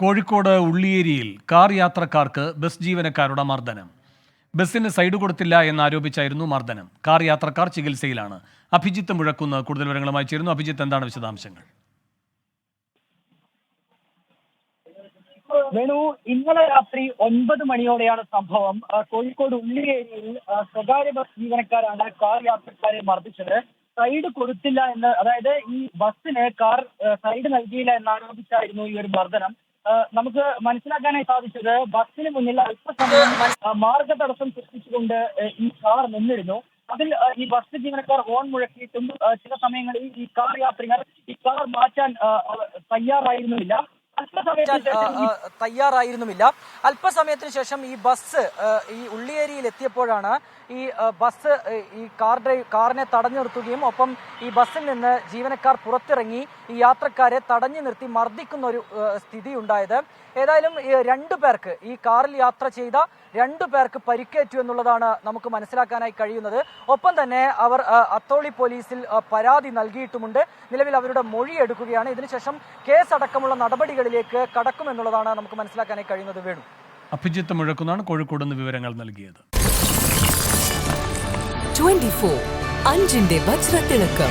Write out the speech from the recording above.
കോഴിക്കോട് ഉള്ളിയേരിയിൽ കാർ യാത്രക്കാർക്ക് ബസ് ജീവനക്കാരുടെ മർദ്ദനം. ബസ്സിന് സൈഡ് കൊടുത്തില്ല എന്നാരോപിച്ചായിരുന്നു മർദ്ദനം. കാർ യാത്രക്കാർ ചികിത്സയിലാണ്. അഭിജിത്ത് മുഴക്കുന്ന് കൂടുതൽ വിവരങ്ങളുമായി ചേരുന്നു. അഭിജിത്ത് എന്താണ് വിശദാംശങ്ങൾ? വേണു ഇന്നലെ രാത്രി ഒൻപത് മണിയോടെയാണ് സംഭവം. കോഴിക്കോട് ഉള്ളിയേരിയിൽ സ്വകാര്യ ബസ് ജീവനക്കാരാണ് കാർ യാത്രക്കാരെ മർദ്ദിച്ചത്. സൈഡ് കൊടുത്തില്ല എന്ന് അതായത് ഈ ബസ്സിന് കാർ സൈഡ് നൽകിയില്ല എന്നാരോപിച്ചായിരുന്നു ഈ ഒരു മർദ്ദനം. നമുക്ക് മനസ്സിലാക്കാനായി സാധിച്ചത് ബസ്സിന് മുന്നിൽ അല്പസമയം മാർഗ തടസ്സം സൃഷ്ടിച്ചുകൊണ്ട് ഈ കാർ നിന്നിരുന്നു. അതിൽ ഈ ബസ് ജീവനക്കാർ ഹോൺ മുഴക്കിയിട്ടും ചില സമയങ്ങളിൽ ഈ കാർ യാത്രികർ ഈ കാർ മാറ്റാൻ തയ്യാറായിരുന്നില്ല. തയ്യാറായിരുന്നുമില്ല. അല്പസമയത്തിന് ശേഷം ഈ ബസ് ഈ ഉള്ളിയേരിയിൽ എത്തിയപ്പോഴാണ് ഈ ബസ് ഈ കാർ ഡ്രൈവ് കാറിനെ തടഞ്ഞു നിർത്തുകയും ഒപ്പം ഈ ബസ്സിൽ നിന്ന് ജീവനക്കാർ പുറത്തിറങ്ങി ഈ യാത്രക്കാരെ തടഞ്ഞു നിർത്തി മർദ്ദിക്കുന്ന ഒരു സ്ഥിതി ഉണ്ടായത് ഏതായാലും രണ്ടു പേർക്ക് ഈ കാറിൽ യാത്ര ചെയ്ത രണ്ടു പേർക്ക് പരിക്കേറ്റു എന്നുള്ളതാണ് നമുക്ക് മനസ്സിലാക്കാനായി കഴിയുന്നത്. ഒപ്പം തന്നെ അവർ അത്തോളി പോലീസിൽ പരാതി നൽകിയിട്ടുമുണ്ട്. നിലവിൽ അവരുടെ മൊഴി എടുക്കുകയാണ് ഇതിനുശേഷം കേസ് അടക്കമുള്ള നടപടികളിലേക്ക് കടക്കുമെന്നുള്ളതാണ് നമുക്ക് മനസ്സിലാക്കാനായി കഴിയുന്നത് വേണു. അഭിജിത്ത് മുഴക്കുന്നാണ് കോഴിക്കോട് നിന്ന് വിവരങ്ങൾ നൽകിയത്. 24 അഞ്ചിന്റെ വജ്രത്തിളക്കം.